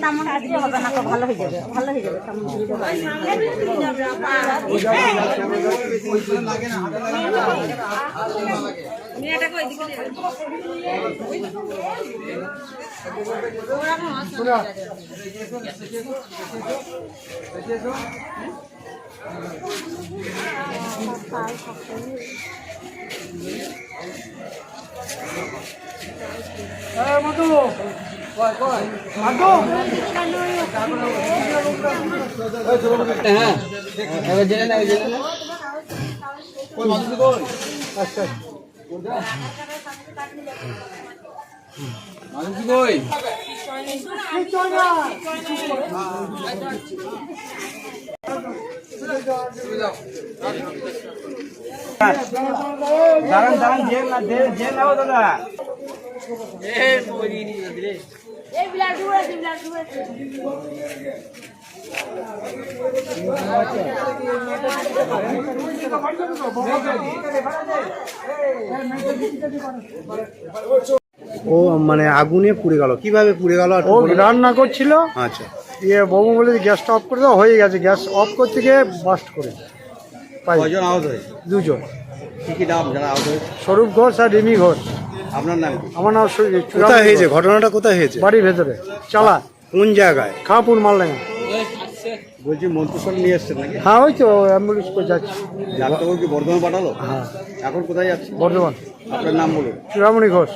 তেমন আজকে হবে না তো ভালো হয়ে যাবে ভালো হয়ে যাবে তেমন সুবিধা হবে হ্যাঁ এবার জেনে না জেনে না দাঁড়ান দাঁড়ান জেল না জেল নাও দাদা। ও মানে আগুনে পুড়ে গেল। কীভাবে পুড়ে গেল? ও রান্না করছিল। আচ্ছা। ইয়ে বাবু বলে গ্যাসটা অফ করে দাও হয়ে গেছে। গ্যাস অফ করতে গিয়ে বাস্ট করে কয়জন আহত হয়েছে? দুজন। কি কি নাম যারা আহত হয়েছে? স্বরূপ ঘোষ আর রিমি ঘোষ। আপনার নাম কি? আমার নাম কোথায় হয়েছে? ঘটনাটা কোথায় হয়েছে? বাড়ির ভেতরে চালা। কোন জায়গায়? খাপুর মালডাঙ্গা। বলছি মন্ত্রসর নিয়ে এসছেন নাকি? হ্যাঁ ওই তো অ্যাম্বুলেন্স করে যাচ্ছি। ডাক্তারবাবু কি বর্ধমান পাঠালো? হ্যাঁ। এখন কোথায় যাচ্ছে? বর্ধমান। আপনার নাম বলুন। চূড়ামণি ঘোষ।